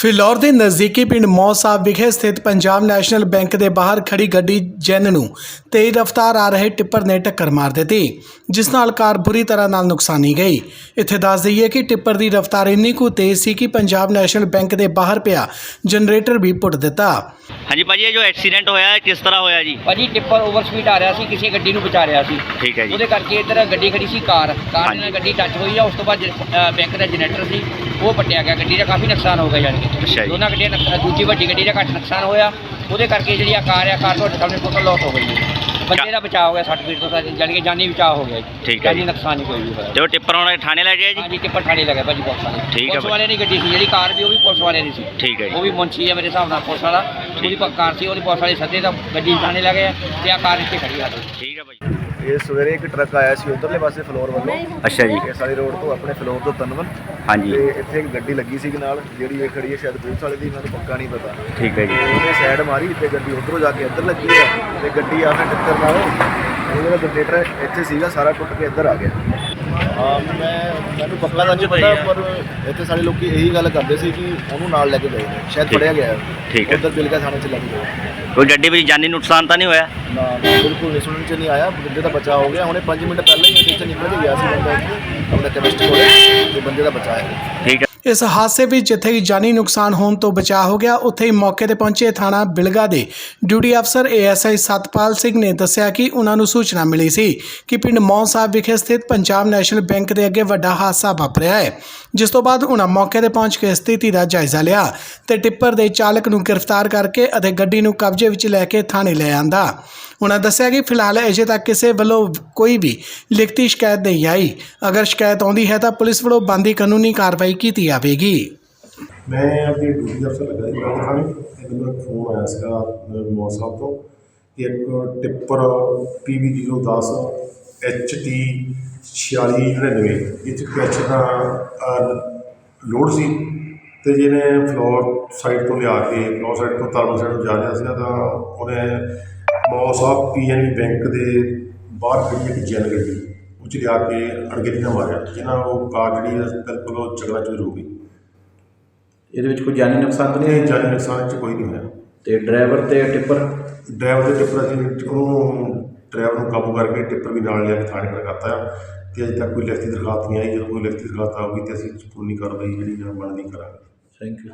ਫਿਲੌਰ ਦੇ ਨਜ਼ਦੀਕੀ ਪਿੰਡ ਮੌ ਸਾਹਿਬ ਵਿਖੇ ਸਥਿਤ ਪੰਜਾਬ ਨੈਸ਼ਨਲ ਬੈਂਕ ਦੇ ਬਾਹਰ ਖੜੀ ਗੱਡੀ ਜੈਨ ਨੂੰ ਤੇਜ਼ ਰਫ਼ਤਾਰ ਆ ਰਹੇ ਟਿੱਪਰ ਨੇ ਟੱਕਰ ਮਾਰ ਦਿੱਤੀ ਜਿਸ ਨਾਲ ਕਾਰ ਬੁਰੀ ਤਰ੍ਹਾਂ ਨਾਲ ਨੁਕਸਾਨੀ ਗਈ। ਇੱਥੇ ਦੱਸ ਦਈਏ ਕਿ ਟਿੱਪਰ ਦੀ ਰਫ਼ਤਾਰ ਇੰਨੀ ਕੁ ਤੇਜ਼ ਸੀ ਕਿ ਪੰਜਾਬ ਨੈਸ਼ਨਲ ਬੈਂਕ ਦੇ ਬਾਹਰ ਪਿਆ ਜਨਰੇਟਰ ਵੀ ਪੁੱਟ ਦਿੱਤਾ। ਹਾਂਜੀ ਭਾਜੀ ਇਹ ਜੋ ਐਕਸੀਡੈਂਟ ਹੋਇਆ ਹੈ ਕਿਸ ਤਰ੍ਹਾਂ ਹੋਇਆ ਜੀ? ਭਾਜੀ ਟਿੱਪਰ ਓਵਰ ਸਪੀਡ ਆ ਰਿਹਾ ਸੀ ਕਿਸੇ ਗੱਡੀ ਨੂੰ ਬਚਾ ਰਿਹਾ ਸੀ। ਠੀਕ ਹੈ ਜੀ। ਉਹਦੇ ਕਰਕੇ ਇੱਧਰ ਗੱਡੀ ਖੜੀ ਸੀ ਕਾਰ। ਕਾਰ ਹਾਂਜੀ। ਨਾਲ ਗੱਡੀ ਟੱਚ ਹੋਈ ਆ ਉਸ ਤੋਂ ਬਾਅਦ ਜ- ਅ, ਬੈਂਕ ਦਾ ਜਨਰੇਟਰ ਸੀ ਉਹ ਪੱਟਿਆ ਗਿਆ। ਗੱਡੀ ਦਾ ਕਾਫੀ ਨੁਕਸਾਨ ਹੋ ਗਿਆ ਯਾਨੀ ਅੱਛਾ ਜੀ। ਦੋਨਾਂ ਗੱਡੀਆਂ ਨੁਕਸ- ਦੂਜੀ ਵੱਡੀ ਗੱਡੀ ਦਾ ਘੱਟ ਨੁਕਸਾਨ ਹੋਇਆ। ਉਹਦੇ ਕਰਕੇ ਜਿਹੜੀ ਆ ਕਾਰ ਆ ਕਾਰ ਤੁਹਾਡੇ ਸਾਹਮਣੇ ਟੋਟਲ ਲਾਸ ਹੋ ਗਈ ਜੀ। ਬੰਦੇ ਦਾ ਬਚਾਅ ਹੋ ਗਿਆ 60 ਫੀਟ ਤੋਂ ਸਾਡੀ ਜਾਨੀ ਕਿ ਜਾਨੀ ਬਚਾਅ ਹੋ ਗਿਆ ਜੀ। ਠੀਕ ਹੈ ਜਾਨੀ ਜੀ। ਨੁਕਸਾਨ ਨਹੀਂ ਕੋਈ ਵੀ ਹੋਇਆ। ਤੇ ਉਹ ਟਿੱਪਰ ਹੁਣ ਥਾਣੇ ਲੈ ਗਿਆ ਜੀ। ਹਾਂਜੀ ਟਿੱਪਰ ਥਾਣੇ ਲੱਗਾ ਭਾਜੀ ਪੁਲਿਸ ਵਾਲੇ। ਠੀਕ ਹੈ ਪੁਲਿਸ ਭਾਜੀ। ਵਾਲੇ ਦੀ ਗੱਡੀ ਸੀ ਜਿਹੜੀ ਕਾਰ ਵੀ ਉਹ ਵੀ ਪੁਲਿਸ ਵਾਲੇ ਦੀ ਸੀ। ਠੀਕ ਹੈ ਜੀ। ਉਹ ਵੀ ਮੁੰਸ਼ੀ ਹੈ ਮੇਰੇ ਹਿਸਾਬ ਨਾਲ ਪੁਲਿਸ ਵਾਲਾ। ਉਹਦੀ ਕਾਰ ਸੀ ਉਹਦੀ ਪੁਲਿਸ ਵਾਲੇ ਸੱਦੇ ਤਾਂ ਗੱਡੀ ਥਾਣੇ ਲੱਗੇ ਆ ਤੇ ਆ ਕਾਰ ਇੱਥੇ ਖੜੀ ਆ। ਠੀਕ ਹੈ ਭਾਜੀ। ਇਹ ਸਵੇਰੇ ਇੱਕ ਟਰੱਕ ਆਇਆ ਸੀ ਉਧਰਲੇ ਪਾਸੇ ਫਲੋਰ ਵੱਲੋਂ। ਅੱਛਾ ਜੀ। ਇਸ ਵਾਲੀ ਰੋਡ ਤੋਂ ਆਪਣੇ ਫਲੋਰ ਤੋਂ ਤਨਵਨ। ਹਾਂਜੀ। ਤੇ ਇੱਥੇ ਇੱਕ ਗੱਡੀ ਲੱਗੀ ਸੀ ਨਾਲ ਜਿਹੜੀ ਇਹ ਖੜੀ ਹੈ ਸ਼ਾਇਦ ਪੁਲਿਸ ਵਾਲੇ ਦੀ ਮੈਨੂੰ ਪੱਕਾ ਨਹੀਂ ਪਤਾ। ਠੀਕ ਹੈ ਜੀ। ਉਹਨੇ ਸਾਈਡ ਮਾਰੀ ਤੇ ਗੱਡੀ ਉਧਰੋਂ ਜਾ ਕੇ ਇੱਧਰ ਲੱਗੀ ਹੈ। ਤੇ ਗੱਡੀ ਆ ਕੇ ਟੱਕਰ ਨਾਲ ਉਹਦਾ ਜਨਰੇਟਰ ਇੱਥੇ ਸੀਗਾ ਸਾਰਾ ਟੁੱਟ ਕੇ ਇੱਧਰ ਆ ਗਿਆ। ਮੈਂ ਮੈਨੂੰ ਪੱਕਾ ਤਾਂ ਨਹੀਂ ਪਤਾ ਪਰ ਇੱਥੇ ਸਾਰੇ ਲੋਕੀ ਇਹੀ ਗੱਲ ਕਰਦੇ ਸੀ ਕਿ ਉਹਨੂੰ ਨਾਲ ਲੈ ਕੇ ਗਏ ਨੇ। ਸ਼ਾਇਦ। ਫੜਿਆ ਗਿਆ ਠੀਕ ਹੈ। ਉਧਰ ਬਿਲਕਾ ਥਾਣੇ ਚ ਲੱਗ ਗਿਆ ਕੋਈ ਗੱਡੀ ਵਿੱਚ ਜਾਨੀ ਨੁਕਸਾਨ ਤਾਂ ਨਹੀਂ ਹੋਇਆ? ਨਾ ਬਿਲਕੁਲ ਨਹੀਂ ਸੁਣਨ ਚ ਨਹੀਂ ਆਇਆ। ਬੰਦੇ ਦਾ ਬਚਾਅ ਹੋ ਗਿਆ। ਹੁਣੇ 5 ਮਿੰਟ ਪਹਿਲਾਂ ਹੀ ਇੱਥੇ ਨਿਕਲ ਕੇ ਗਿਆ ਸੀ ਬੰਦਾ। ਆਪਣਾ ਕੈਮਿਸਟ ਕੋਲੇ। ਤੇ ਬੰਦੇ ਦਾ ਬਚਾਅ ਹੈ। ਠੀਕ ਹੈ। ਇਸ ਹਾਦਸੇ ਵਿੱਚ ਜਿੱਥੇ ਕਿ ਜਾਨੀ ਨੁਕਸਾਨ ਹੋਣ ਤੋਂ ਬਚਾ ਹੋ ਗਿਆ, ਉੱਥੇ ਹੀ ਮੌਕੇ ਤੇ ਪਹੁੰਚੇ ਥਾਣਾ ਬਿਲਗਾ ਦੇ ਡਿਊਟੀ ਅਫਸਰ ਏਐਸਆਈ ਸਤਪਾਲ ਸਿੰਘ ਨੇ ਦੱਸਿਆ ਕਿ ਉਹਨਾਂ ਨੂੰ ਸੂਚਨਾ ਮਿਲੀ ਸੀ ਕਿ ਪਿੰਡ ਮੌਂ ਸਾਹਿਬ ਵਿਖੇ ਸਥਿਤ ਪੰਜਾਬ ਨੈਸ਼ਨਲ ਬੈਂਕ ਦੇ ਅੱਗੇ ਵੱਡਾ ਹਾਦਸਾ ਵਾਪਰਿਆ ਹੈ, ਜਿਸ ਤੋਂ ਬਾਅਦ ਉਹਨਾਂ ਮੌਕੇ ਤੇ ਪਹੁੰਚ ਕੇ ਸਥਿਤੀ ਦਾ ਜਾਇਜ਼ਾ ਲਿਆ ਤੇ ਟਿੱਪਰ ਦੇ ਚਾਲਕ ਨੂੰ ਗ੍ਰਿਫਤਾਰ ਕਰਕੇ ਅਤੇ ਗੱਡੀ ਨੂੰ ਕਬਜ਼ੇ ਵਿੱਚ ਲੈ ਕੇ ਥਾਣੇ ਲੈ ਆਂਦਾ। ਉਹਨਾਂ ਦੱਸਿਆ ਕਿ ਫਿਲਹਾਲ ਅਜੇ ਤੱਕ ਕਿਸੇ ਵੱਲੋਂ ਕੋਈ ਵੀ ਲਿਖਤੀ ਸ਼ਿਕਾਇਤ ਨਹੀਂ ਆਈ। ਅਗਰ ਸ਼ਿਕਾਇਤ ਆਉਂਦੀ ਹੈ ਤਾਂ ਪੁਲਿਸ ਵੱਲੋਂ ਬੰਦੀ ਕਾਨੂੰਨੀ ਕਾਰਵਾਈ ਕੀਤੀ ਜਾਵੇਗੀ। ਮੈਂ ਆਪਣੀ ਡਿਊਟੀ ਅਫਸਰ ਲੱਗਾ ਜੀ ਬੰਦ ਖਾਣੇ ਤੇ ਮੈਨੂੰ ਇੱਕ ਫੋਨ ਆਇਆ ਸੀਗਾ ਮੌਸਮ ਸਾਹਿਬ ਤੋਂ। ਕਿ ਇੱਕ ਟਿੱਪਰ PB010 HT 4699 ਇਹ 'ਚ ਕੈਚ ਦਾ ਲੋਡ ਸੀ। ਤੇ ਜਿਹਨੇ ਫਲੋਰ ਸਾਈਡ ਤੋਂ ਲਿਆ ਕੇ, ਫਲੋਰ ਸਾਈਡ ਤੋਂ ਤਰਨਲ ਸਾਈਡ ਨੂੰ ਜਾ ਰਿਹਾ ਸੀਗਾ, ਤਾਂ ਉਹਨੇ ਮੌ ਸਾਹਿਬ ਪੀਐਨਬੀ ਬੈਂਕ ਦੇ ਬਾਹਰ ਖੜੀ ਇੱਕ ਜੈਨ ਗੱਡੀ ਉਹ 'ਚ ਲਿਆ ਕੇ ਨਾਲ ਮਾਰਿਆ। ਜਿਹਨਾਂ ਉਹ ਕਾਰ ਜਿਹੜੀ ਬਿਲਕੁਲ ਉਹ ਚਕਨਾ ਚੂਰ ਹੋ ਗਈ ਇਹਦੇ ਵਿੱਚ ਕੋਈ ਜਾਨੀ ਨੁਕਸਾਨ ਤਾਂ ਨਹੀਂ ਇਹ ਹੈ ਜਾਨੀ ਨੁਕਸਾਨ ਚ ਕੋਈ ਨਹੀਂ ਹੋਇਆ। ਤੇ ਡਰਾਈਵਰ ਤੇ ਟਿੱਪਰ ਡਰਾਈਵਰ ਦੇ ਟਿੱਪਰ ਅਸੀਂ ਉਹਨੂੰ ਡਰਾਈਵਰ ਨੂੰ ਕਾਬੂ ਕਰਕੇ ਟਿੱਪਰ ਵੀ ਨਾਲ ਲਿਆ ਕੇ ਥਾਣੇ ਪਰ ਕਰਤਾ। ਆ ਤੇ ਅਜੇ ਤੱਕ ਕੋਈ ਲਿਖਤੀ ਦਰਖਾਸਤ ਨਹੀਂ ਆਈ। ਜਦੋਂ ਕੋਈ ਲਿਖਤੀ ਦਰਖਾਸਤ ਆਊਗੀ ਤੇ ਅਸੀਂ ਕਾਨੂੰਨੀ ਕਾਰਵਾਈ ਜਿਹੜੀ ਆ ਬਣਦੀ ਕਰਾਂਗੇ। Thank you